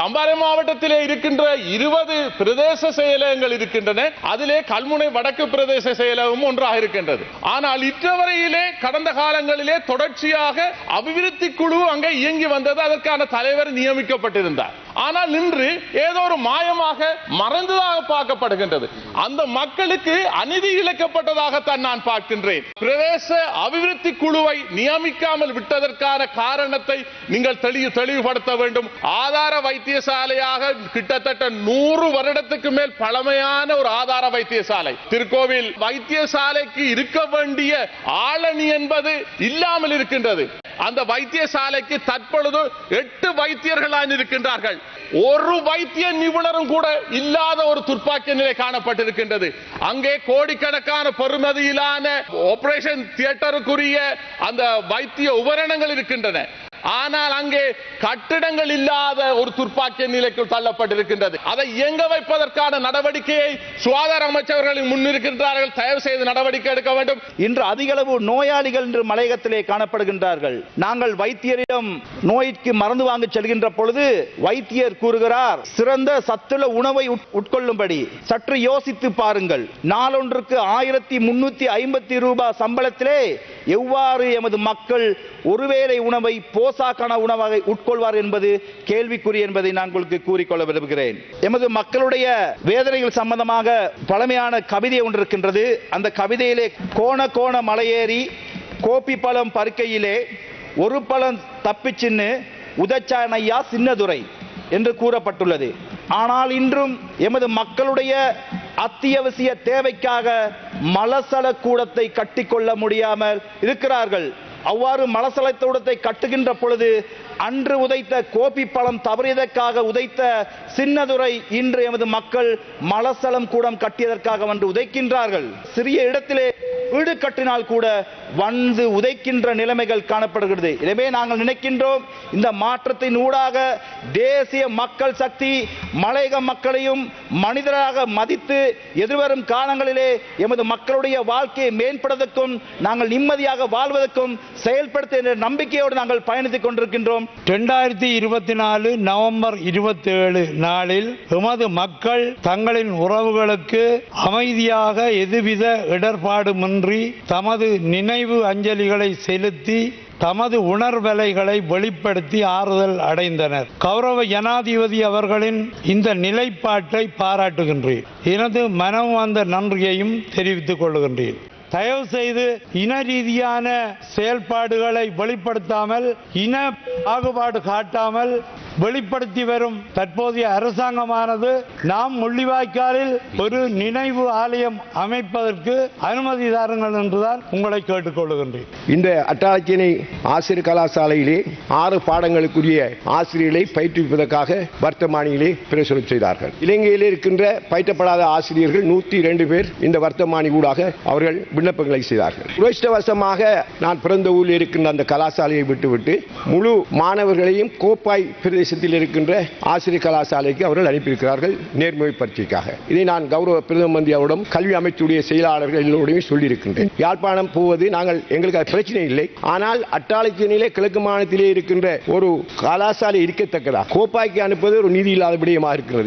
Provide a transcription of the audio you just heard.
அம்பாறை மாவட்டத்திலே இருக்கின்ற இருபது பிரதேச செயலகங்கள் இருக்கின்றன. அதிலே கல்முனை வடக்கு பிரதேச செயலகமும் ஒன்றாக இருக்கின்றது. ஆனால் இற்றவரையிலே கடந்த காலங்களிலே தொடர்ச்சியாக அபிவிருத்தி குழு அங்கே இயங்கி வந்தது. அதற்கான தலைவர் நியமிக்கப்பட்டிருந்தார். ஆனால் இன்று ஏதோ ஒரு மாயமாக மறந்ததாக பார்க்கப்படுகின்றது. அந்த மக்களுக்கு அநீதி இழைக்கப்பட்டதாகத்தான் நான் பார்க்கின்றேன். பிரதேச அபிவிருத்தி குழுவை நியமிக்காமல் விட்டதற்கான காரணத்தை நீங்கள் தெளிவு தெளிவுபடுத்த வேண்டும். ஆதார வைத்தியசாலையாக கிட்டத்தட்ட நூறு வருடத்துக்கு மேல் பழமையான ஒரு ஆதார வைத்தியசாலை. திருக்கோவில் வைத்தியசாலைக்கு இருக்க வேண்டிய ஆளணி என்பது இல்லாமல் இருக்கின்றது. அந்த வைத்தியசாலைக்கு தற்பொழுது எட்டு வைத்தியர்களாக இருக்கின்றார்கள் ஒரு வைத்திய நிபுணரும் கூட இல்லாத ஒரு துர்ப்பாக்கிய நிலை காணப்பட்டிருக்கின்றது. அங்கே கோடிக்கணக்கான பெருமதியிலான ஆபரேஷன் தியேட்டருக்குரிய அந்த வைத்திய உபகரணங்கள் இருக்கின்றன. ஆனால் அங்கே கட்டிடங்கள் இல்லாத ஒரு துர்ப்பாக்கிய நிலைக்கு தள்ளப்பட்டிருக்கின்றது. அதை இயங்க வைப்பதற்கான நடவடிக்கையை சுகாதார அமைச்சர்களின் முன்னிருக்கின்றார்கள். தயவு செய்து நடவடிக்கை எடுக்க வேண்டும். இன்று அதிகளவு நோயாளிகள் இன்று மலையகத்திலே காணப்படுகின்றார்கள். நாங்கள் வைத்தியரிடம் நோய்க்கு மருந்து வாங்க செல்கின்ற பொழுது வைத்தியர் கூறுகிறார் சிறந்த சத்துள்ள உணவை உட்- உட்கொள்ளும்படி சற்று யோசித்து பாருங்கள். நாளொன்றுக்கு ஆயிரத்தி முன்னூத்தி ஐம்பத்தி ரூபாய் சம்பளத்திலே எவ்வாறு எமது மக்கள் ஒருவேளை உணவை போசாக்கான உணவாக உட்கொள்வார் என்பது கேள்விக்குறி என்பதை நான் உங்களுக்கு கூறிக்கொள்ள விரும்புகிறேன். எமது மக்களுடைய வேதனைகள் சம்பந்தமாக பழமையான கவிதை ஒன்று இருக்கின்றது. அந்த கவிதையிலே கோண கோண மலையேறி கோப்பி பழம் பருக்கையிலே ஒரு பழம் தப்பிச்சின்னு உதச்சானையா சின்னதுரை என்று கூறப்பட்டுள்ளது. ஆனால் இன்றும் எமது மக்களுடைய அத்தியாவசிய தேவைக்காக மலசல கூடத்தை கட்டிக்கொள்ள முடியாமல் இருக்கிறார்கள். அவ்வாறு மலசல கூடத்தை கட்டுகின்ற பொழுது அன்று உதைத்த கோபி பழம் தவறியதற்காக உதைத்த சின்னதுரை இன்று எமது மக்கள் மலசலம் கூடம் கட்டியதற்காக வந்து உதைக்கின்றார்கள். சிறிய இடத்திலே வீடு கட்டினால் கூட வந்து உதைக்கின்ற நிலைமைகள் காணப்படுகிறது. எனவே நாங்கள் நினைக்கின்றோம் இந்த மாற்றத்தின் ஊடாக தேசிய மக்கள் சக்தி மலையக மக்களையும் மனிதராக மதித்து எதிர்வரும் காலங்களிலே எமது மக்களுடைய வாழ்க்கையை மேம்படுவதற்கும் நாங்கள் நிம்மதியாக வாழ்வதற்கும் செயல்படுத்த என்ற நம்பிக்கையோடு நாங்கள் பயணித்துக் கொண்டிருக்கின்றோம். ரெண்டாயிரத்தி இருபத்தி நாலு நவம்பர் இருபத்தி ஏழு நாளில் எமது மக்கள் தங்களின் உறவுகளுக்கு அமைதியாக எதுவித இடர்பாடுமின்றி தமது நினைவு அஞ்சலிகளை செலுத்தி தமது உணர்வலைகளை வெளிப்படுத்தி ஆறுதல் அடைந்தனர். கௌரவ ஜனாதிபதி அவர்களின் இந்த நிலைப்பாட்டை பாராட்டுகின்றேன். எனது மனம் வந்த நன்றியையும் தெரிவித்துக் கொள்கின்றேன். தயவு செய்து இன ரீதியான செயல்பாடுகளை வெளிப்படுத்தாமல் இன பாகுபாடு காட்டாமல் வெளிப்படுத்தி வரும் தற்போதைய அரசாங்கமானது நாம் முள்ளிவாய்க்காலில் ஒரு நினைவு ஆலயம் அமைப்பதற்கு அனுமதி தாருங்கள் என்றுதான் உங்களை கேட்டுக்கொள்கின்றேன் இந்த அட்டாளச்சினை ஆசிரியர் கலாசாலையிலே ஆறு பாடங்களுக்குரிய ஆசிரியர்களை பயிற்றுவிப்பதற்காக வர்த்தமானியிலே பிரசுரம் செய்தார்கள். இலங்கையிலே இருக்கின்ற பயிற்றப்படாத ஆசிரியர்கள் நூத்தி இரண்டு பேர் இந்த வர்த்தமானி ஊடாக அவர்கள் விண்ணப்பங்களை செய்தார்கள். துரஷ்டவசமாக நான் பிறந்த ஊரில் இருக்கின்ற அந்த கலாசாலையை விட்டுவிட்டு முழு மாணவர்களையும் கோப்பாய் பிரதேசத்தில் இருக்கின்ற ஆசிரியர் கலாசாலைக்கு அவர்கள் அனுப்பியிருக்கிறார்கள் நேர்முறை பரீட்சைக்காக இதை நான் கௌரவ பிரதம மந்திரியோடும் கல்வி அமைச்சுடைய செயலாளர்கள் எல்லோருடையும் சொல்லியிருக்கின்றேன். யாழ்ப்பாணம் போவது நாங்கள் எங்களுக்கு அது பிரச்சனை இல்லை. ஆனால் அட்டாளச்சியிலே கிழக்கு மாநிலத்திலே இருக்கின்ற ஒரு கலாசாலை இருக்கத்தக்கதா? கோப்பாய்க்கு அனுப்புவது ஒரு நீதி இல்லாத விடயமாக இருக்கிறது?